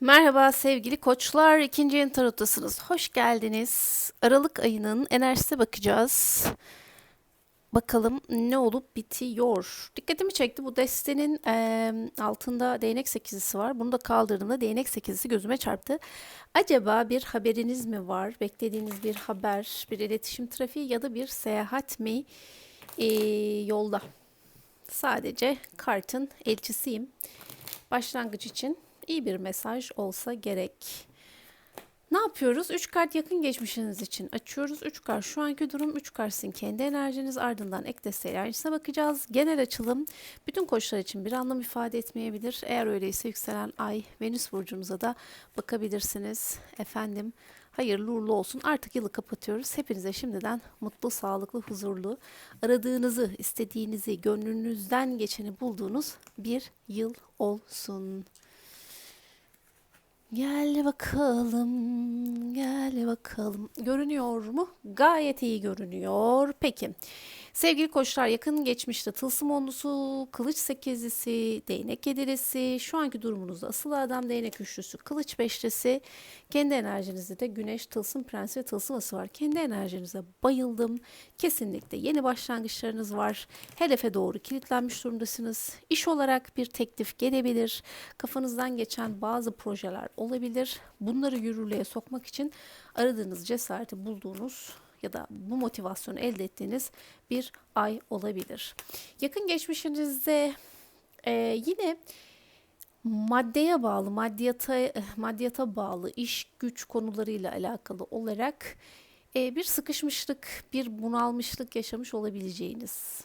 Merhaba sevgili koçlar, ikinci yeni tarottasınız. Hoş geldiniz. Aralık ayının enerjisine bakacağız. Bakalım ne olup bitiyor. Dikkatimi çekti bu destenin eee, altında değnek sekizisi var. Bunu da kaldırdığımda değnek sekizisi gözüme çarptı. Acaba bir haberiniz mi var? Beklediğiniz bir haber, bir iletişim trafiği ya da bir seyahat mi Eee, yolda? Sadece kartın elçisiyim. Başlangıç için iyi bir mesaj olsa gerek. Ne yapıyoruz? 3 kart yakın geçmişiniz için açıyoruz. 3 kart şu anki durum, 3 kart sizin kendi enerjiniz ardından ek desteği enerjisine bakacağız. Genel açılım bütün koçlar için bir anlam ifade etmeyebilir. Eğer öyleyse yükselen ay Venüs burcunuza da bakabilirsiniz. Efendim hayırlı uğurlu olsun. Artık yılı kapatıyoruz. Hepinize şimdiden mutlu, sağlıklı, huzurlu, aradığınızı, istediğinizi, gönlünüzden geçeni bulduğunuz bir yıl olsun. Gel bakalım, gel bakalım. Görünüyor mu? Gayet iyi görünüyor. Peki. Sevgili koçlar yakın geçmişte tılsım onlusu, kılıç sekizlisi, değnek yedilisi, şu anki durumunuzda asıl adam değnek üçlüsü, kılıç beşlisi, kendi enerjinizde de güneş, tılsım prensi ve tılsım ası var. Kendi enerjinize bayıldım. Kesinlikle yeni başlangıçlarınız var. Hedefe doğru kilitlenmiş durumdasınız. İş olarak bir teklif gelebilir. Kafanızdan geçen bazı projeler olabilir. Bunları yürürlüğe sokmak için aradığınız cesareti bulduğunuz ya da bu motivasyonu elde ettiğiniz bir ay olabilir. Yakın geçmişinizde e, yine maddeye bağlı, maddiyata maddiyata bağlı iş güç konularıyla alakalı olarak e, bir sıkışmışlık, bir bunalmışlık yaşamış olabileceğiniz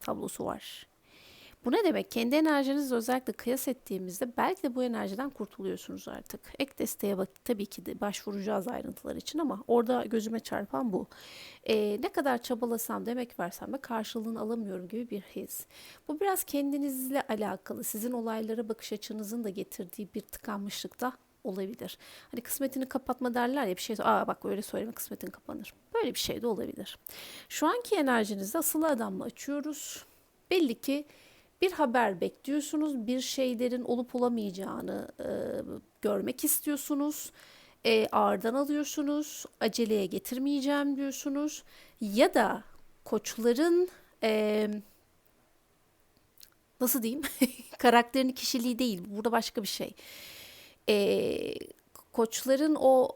tablosu var. Bu ne demek? Kendi enerjinizle özellikle kıyas ettiğimizde belki de bu enerjiden kurtuluyorsunuz artık. Ek desteğe bak tabii ki de başvuracağız ayrıntılar için ama orada gözüme çarpan bu. Ee, ne kadar çabalasam, demek versem de karşılığını alamıyorum gibi bir his. Bu biraz kendinizle alakalı, sizin olaylara bakış açınızın da getirdiği bir tıkanmışlık da olabilir. Hani kısmetini kapatma derler ya bir şey. Aa bak öyle söyleme kısmetin kapanır. Böyle bir şey de olabilir. Şu anki enerjinizde asılı adamla açıyoruz. Belli ki bir haber bekliyorsunuz, bir şeylerin olup olamayacağını e, görmek istiyorsunuz, e, ağırdan alıyorsunuz, aceleye getirmeyeceğim diyorsunuz. Ya da koçların e, nasıl diyeyim? Karakterini kişiliği değil burada başka bir şey. E, koçların o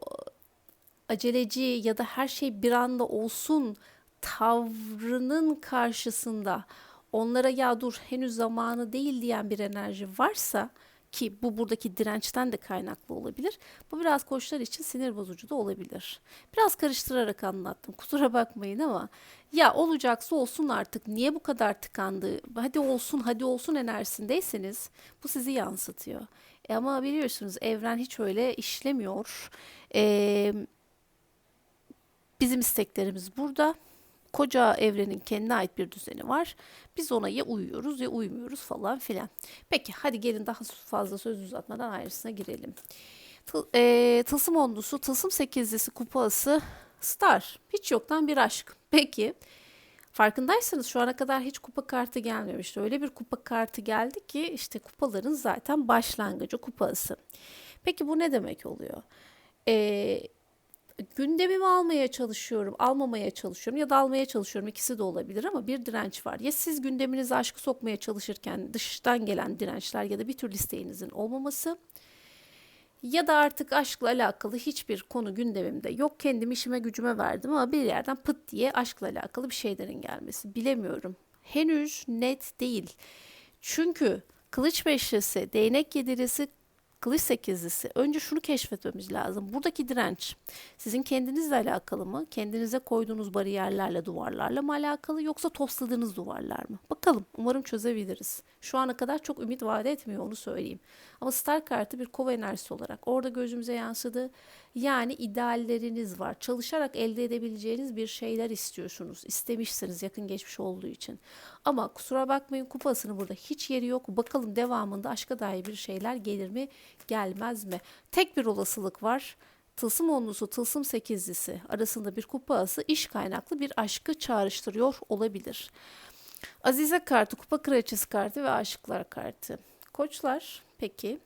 aceleci ya da her şey bir anda olsun tavrının karşısında onlara ya dur henüz zamanı değil diyen bir enerji varsa ki bu buradaki dirençten de kaynaklı olabilir. Bu biraz koçlar için sinir bozucu da olabilir. Biraz karıştırarak anlattım. Kusura bakmayın ama ya olacaksa olsun artık. Niye bu kadar tıkandı? Hadi olsun, hadi olsun enerjisindeyseniz bu sizi yansıtıyor. E ama biliyorsunuz evren hiç öyle işlemiyor. E, bizim isteklerimiz burada koca evrenin kendine ait bir düzeni var. Biz ona ya uyuyoruz ya uymuyoruz falan filan. Peki hadi gelin daha fazla söz uzatmadan ayrısına girelim. Tıl, e, tılsım onlusu, tılsım sekizlisi, kupası, star. Hiç yoktan bir aşk. Peki farkındaysanız şu ana kadar hiç kupa kartı gelmemişti. Öyle bir kupa kartı geldi ki işte kupaların zaten başlangıcı kupası. Peki bu ne demek oluyor? Eee gündemimi almaya çalışıyorum, almamaya çalışıyorum ya da almaya çalışıyorum. İkisi de olabilir ama bir direnç var. Ya siz gündeminize aşkı sokmaya çalışırken dıştan gelen dirençler ya da bir tür isteğinizin olmaması ya da artık aşkla alakalı hiçbir konu gündemimde yok. Kendim işime gücüme verdim ama bir yerden pıt diye aşkla alakalı bir şeylerin gelmesi. Bilemiyorum. Henüz net değil. Çünkü kılıç beşlisi, değnek yedilisi, Kılıç sekizlisi. Önce şunu keşfetmemiz lazım. Buradaki direnç sizin kendinizle alakalı mı? Kendinize koyduğunuz bariyerlerle, duvarlarla mı alakalı yoksa tosladığınız duvarlar mı? Bakalım. Umarım çözebiliriz. Şu ana kadar çok ümit vaat etmiyor onu söyleyeyim. Ama Star kartı bir kova enerjisi olarak orada gözümüze yansıdı. Yani idealleriniz var. Çalışarak elde edebileceğiniz bir şeyler istiyorsunuz. İstemişsiniz yakın geçmiş olduğu için. Ama kusura bakmayın kupasının burada hiç yeri yok. Bakalım devamında aşka dair bir şeyler gelir mi gelmez mi? Tek bir olasılık var. Tılsım onlusu, tılsım sekizlisi arasında bir kupası iş kaynaklı bir aşkı çağrıştırıyor olabilir. Azize kartı, kupa kraliçesi kartı ve aşıklar kartı. Koçlar peki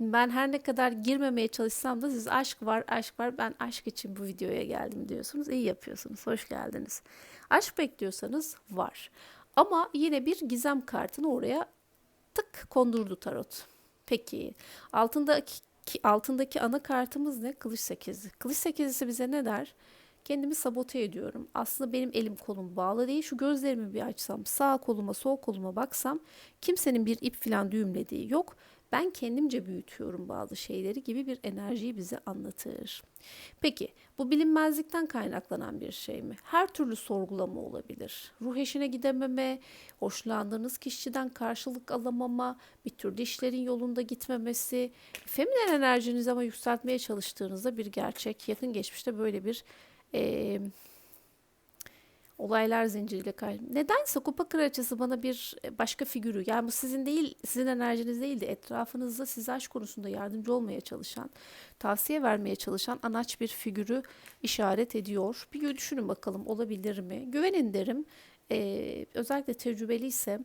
Ben her ne kadar girmemeye çalışsam da siz aşk var, aşk var. Ben aşk için bu videoya geldim diyorsunuz. İyi yapıyorsunuz. Hoş geldiniz. Aşk bekliyorsanız var. Ama yine bir gizem kartını oraya tık kondurdu tarot. Peki altındaki altındaki ana kartımız ne? Kılıç sekizli. Kılıç sekizlisi bize ne der? Kendimi sabote ediyorum. Aslında benim elim kolum bağlı değil. Şu gözlerimi bir açsam, sağ koluma, sol koluma baksam kimsenin bir ip falan düğümlediği yok. Ben kendimce büyütüyorum bazı şeyleri gibi bir enerjiyi bize anlatır. Peki bu bilinmezlikten kaynaklanan bir şey mi? Her türlü sorgulama olabilir. Ruh eşine gidememe, hoşlandığınız kişiden karşılık alamama, bir türlü işlerin yolunda gitmemesi, feminen enerjinizi ama yükseltmeye çalıştığınızda bir gerçek. Yakın geçmişte böyle bir e, olaylar zinciriyle kay. Nedense kupa kraliçesi bana bir başka figürü yani bu sizin değil sizin enerjiniz değil de etrafınızda size aşk konusunda yardımcı olmaya çalışan tavsiye vermeye çalışan anaç bir figürü işaret ediyor. Bir düşünün bakalım olabilir mi? Güvenin derim. Ee, özellikle tecrübeliyse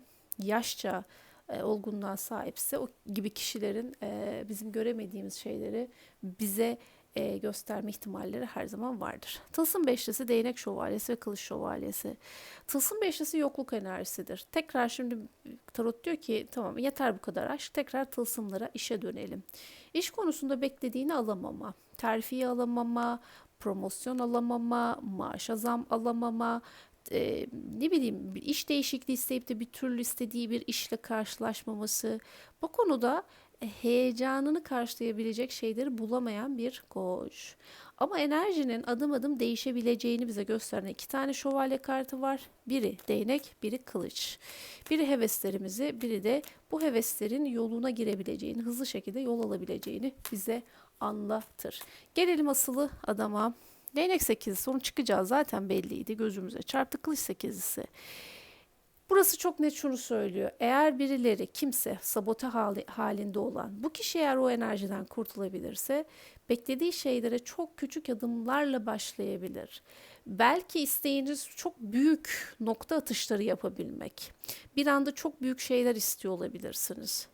yaşça e, olgunluğa sahipse o gibi kişilerin e, bizim göremediğimiz şeyleri bize e, gösterme ihtimalleri her zaman vardır. Tılsım beşlisi değnek şövalyesi ve kılıç şövalyesi. Tılsım beşlisi yokluk enerjisidir. Tekrar şimdi tarot diyor ki tamam yeter bu kadar aşk tekrar tılsımlara işe dönelim. İş konusunda beklediğini alamama, terfiye alamama, promosyon alamama, maaş zam alamama, e, ne bileyim iş değişikliği isteyip de bir türlü istediği bir işle karşılaşmaması. Bu konuda heyecanını karşılayabilecek şeyleri bulamayan bir koç. Ama enerjinin adım adım değişebileceğini bize gösteren iki tane şövalye kartı var. Biri değnek, biri kılıç. Biri heveslerimizi, biri de bu heveslerin yoluna girebileceğini, hızlı şekilde yol alabileceğini bize anlatır. Gelelim asılı adama. Değnek sekizisi, onu çıkacağız zaten belliydi gözümüze çarptı kılıç sekizisi. Burası çok net şunu söylüyor. Eğer birileri kimse sabote hali, halinde olan bu kişi eğer o enerjiden kurtulabilirse beklediği şeylere çok küçük adımlarla başlayabilir. Belki isteğiniz çok büyük nokta atışları yapabilmek. Bir anda çok büyük şeyler istiyor olabilirsiniz.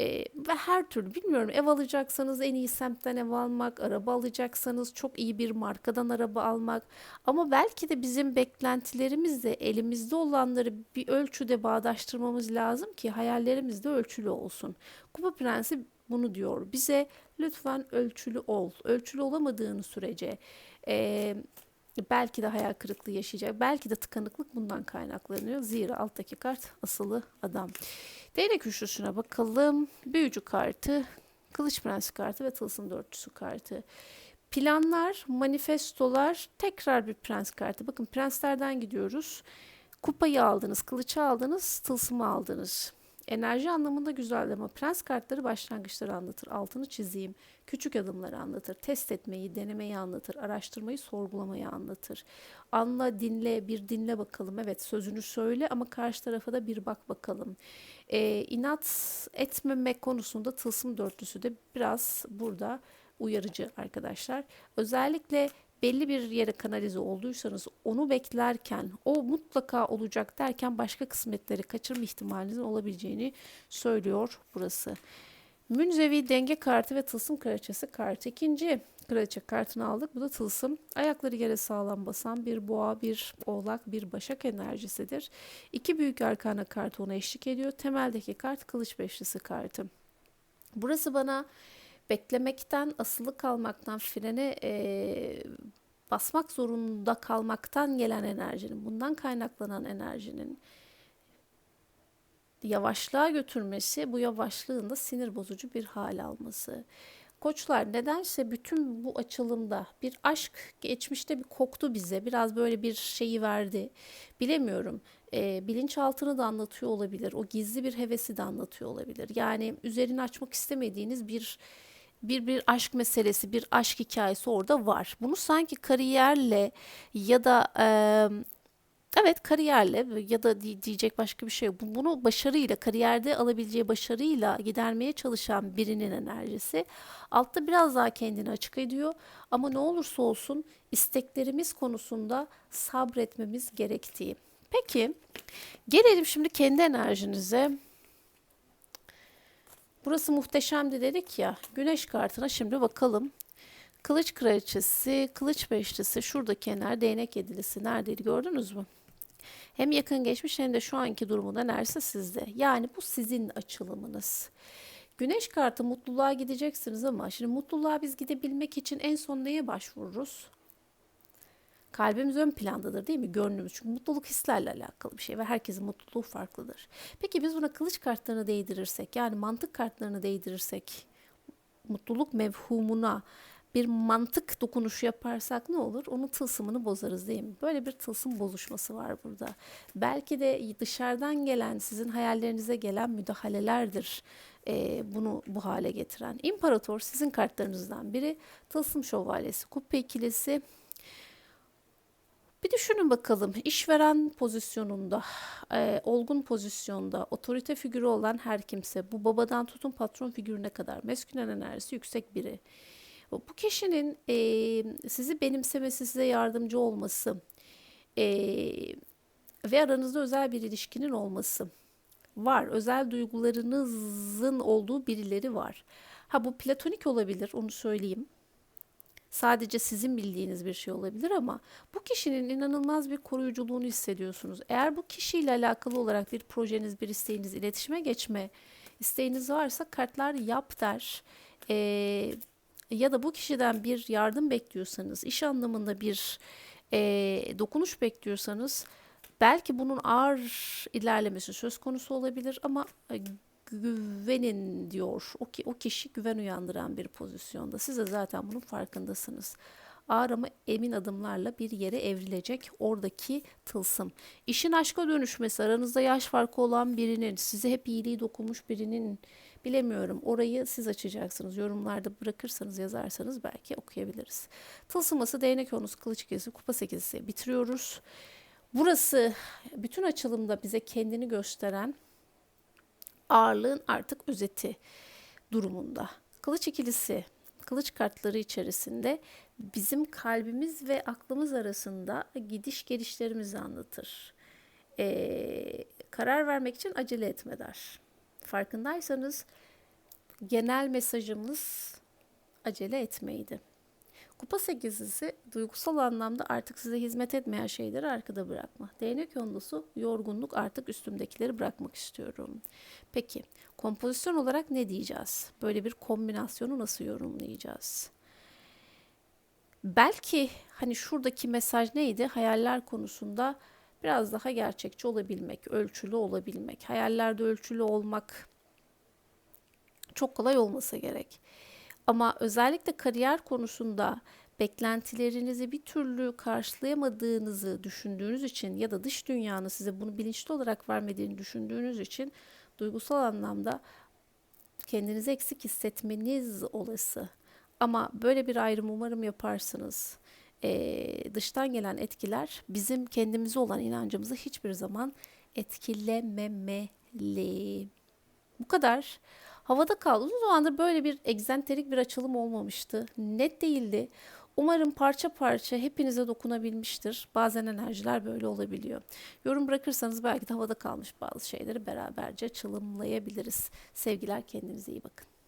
E, ve her türlü bilmiyorum ev alacaksanız en iyi semtten ev almak, araba alacaksanız çok iyi bir markadan araba almak ama belki de bizim beklentilerimizle elimizde olanları bir ölçüde bağdaştırmamız lazım ki hayallerimiz de ölçülü olsun. Kupa Prensi bunu diyor bize lütfen ölçülü ol. Ölçülü olamadığın sürece e, belki de hayal kırıklığı yaşayacak. Belki de tıkanıklık bundan kaynaklanıyor. Zira alttaki kart asılı adam. Değnek üçlüsüne bakalım. Büyücü kartı, Kılıç Prensi kartı ve Tılsım Dörtçüsü kartı. Planlar, manifestolar, tekrar bir prens kartı. Bakın prenslerden gidiyoruz. Kupayı aldınız, kılıcı aldınız, tılsımı aldınız. Enerji anlamında güzel ama prens kartları başlangıçları anlatır. Altını çizeyim. Küçük adımları anlatır. Test etmeyi, denemeyi anlatır. Araştırmayı, sorgulamayı anlatır. Anla, dinle, bir dinle bakalım. Evet sözünü söyle ama karşı tarafa da bir bak bakalım. Ee, inat etmemek konusunda tılsım dörtlüsü de biraz burada uyarıcı arkadaşlar. Özellikle belli bir yere kanalize olduysanız onu beklerken o mutlaka olacak derken başka kısmetleri kaçırma ihtimalinizin olabileceğini söylüyor burası. Münzevi denge kartı ve tılsım kraliçesi kartı. İkinci kraliçe kartını aldık. Bu da tılsım. Ayakları yere sağlam basan bir boğa, bir oğlak, bir başak enerjisidir. İki büyük arkana kartı ona eşlik ediyor. Temeldeki kart kılıç beşlisi kartı. Burası bana beklemekten, asılı kalmaktan, frene e, basmak zorunda kalmaktan gelen enerjinin, bundan kaynaklanan enerjinin yavaşlığa götürmesi, bu yavaşlığın da sinir bozucu bir hal alması. Koçlar nedense bütün bu açılımda bir aşk geçmişte bir koktu bize. Biraz böyle bir şeyi verdi. Bilemiyorum. E, bilinçaltını da anlatıyor olabilir. O gizli bir hevesi de anlatıyor olabilir. Yani üzerini açmak istemediğiniz bir bir bir aşk meselesi, bir aşk hikayesi orada var. Bunu sanki kariyerle ya da e, evet kariyerle ya da diyecek başka bir şey yok. Bunu başarıyla, kariyerde alabileceği başarıyla gidermeye çalışan birinin enerjisi. Altta biraz daha kendini açık ediyor. Ama ne olursa olsun isteklerimiz konusunda sabretmemiz gerektiği. Peki gelelim şimdi kendi enerjinize. Burası muhteşemdi dedik ya. Güneş kartına şimdi bakalım. Kılıç kraliçesi, kılıç beşlisi, şurada kenar, değnek yedilisi neredeydi gördünüz mü? Hem yakın geçmiş hem de şu anki durumunda neresi sizde. Yani bu sizin açılımınız. Güneş kartı mutluluğa gideceksiniz ama şimdi mutluluğa biz gidebilmek için en son neye başvururuz? Kalbimiz ön plandadır değil mi? Gönlümüz. Çünkü mutluluk hislerle alakalı bir şey ve herkesin mutluluğu farklıdır. Peki biz buna kılıç kartlarını değdirirsek yani mantık kartlarını değdirirsek mutluluk mevhumuna bir mantık dokunuşu yaparsak ne olur? Onun tılsımını bozarız değil mi? Böyle bir tılsım bozuşması var burada. Belki de dışarıdan gelen, sizin hayallerinize gelen müdahalelerdir e, bunu bu hale getiren. İmparator sizin kartlarınızdan biri. Tılsım şövalyesi, kupa ikilisi, bir düşünün bakalım işveren pozisyonunda, e, olgun pozisyonda, otorite figürü olan her kimse, bu babadan tutun patron figürüne kadar meskülen enerjisi yüksek biri. Bu kişinin e, sizi benimsemesi, size yardımcı olması e, ve aranızda özel bir ilişkinin olması var. Özel duygularınızın olduğu birileri var. Ha bu platonik olabilir, onu söyleyeyim sadece sizin bildiğiniz bir şey olabilir ama bu kişinin inanılmaz bir koruyuculuğunu hissediyorsunuz. Eğer bu kişiyle alakalı olarak bir projeniz, bir isteğiniz, iletişime geçme isteğiniz varsa kartlar yap der. Ee, ya da bu kişiden bir yardım bekliyorsanız, iş anlamında bir e, dokunuş bekliyorsanız belki bunun ağır ilerlemesi söz konusu olabilir ama e, güvenin diyor. O ki o kişi güven uyandıran bir pozisyonda. Siz de zaten bunun farkındasınız. Ağır ama emin adımlarla bir yere evrilecek oradaki tılsım. İşin aşka dönüşmesi, aranızda yaş farkı olan birinin, size hep iyiliği dokunmuş birinin bilemiyorum. Orayı siz açacaksınız. Yorumlarda bırakırsanız, yazarsanız belki okuyabiliriz. Tılsıması, değnek onusu, kılıç ikisi, kupa sekizisi bitiriyoruz. Burası bütün açılımda bize kendini gösteren ağırlığın artık özeti durumunda. Kılıç ikilisi, kılıç kartları içerisinde bizim kalbimiz ve aklımız arasında gidiş gelişlerimizi anlatır. Ee, karar vermek için acele etme der. Farkındaysanız genel mesajımız acele etmeydi. Kupa sekizlisi duygusal anlamda artık size hizmet etmeyen şeyleri arkada bırakma. Değnek onlusu yorgunluk artık üstümdekileri bırakmak istiyorum. Peki kompozisyon olarak ne diyeceğiz? Böyle bir kombinasyonu nasıl yorumlayacağız? Belki hani şuradaki mesaj neydi? Hayaller konusunda biraz daha gerçekçi olabilmek, ölçülü olabilmek. Hayallerde ölçülü olmak çok kolay olmasa gerek. Ama özellikle kariyer konusunda beklentilerinizi bir türlü karşılayamadığınızı düşündüğünüz için ya da dış dünyanın size bunu bilinçli olarak vermediğini düşündüğünüz için duygusal anlamda kendinizi eksik hissetmeniz olası. Ama böyle bir ayrım umarım yaparsınız. Ee, dıştan gelen etkiler bizim kendimize olan inancımızı hiçbir zaman etkilememeli. Bu kadar. Havada kaldı. Uzun zamandır böyle bir egzantrik bir açılım olmamıştı. Net değildi. Umarım parça parça hepinize dokunabilmiştir. Bazen enerjiler böyle olabiliyor. Yorum bırakırsanız belki de havada kalmış bazı şeyleri beraberce çılımlayabiliriz. Sevgiler kendinize iyi bakın.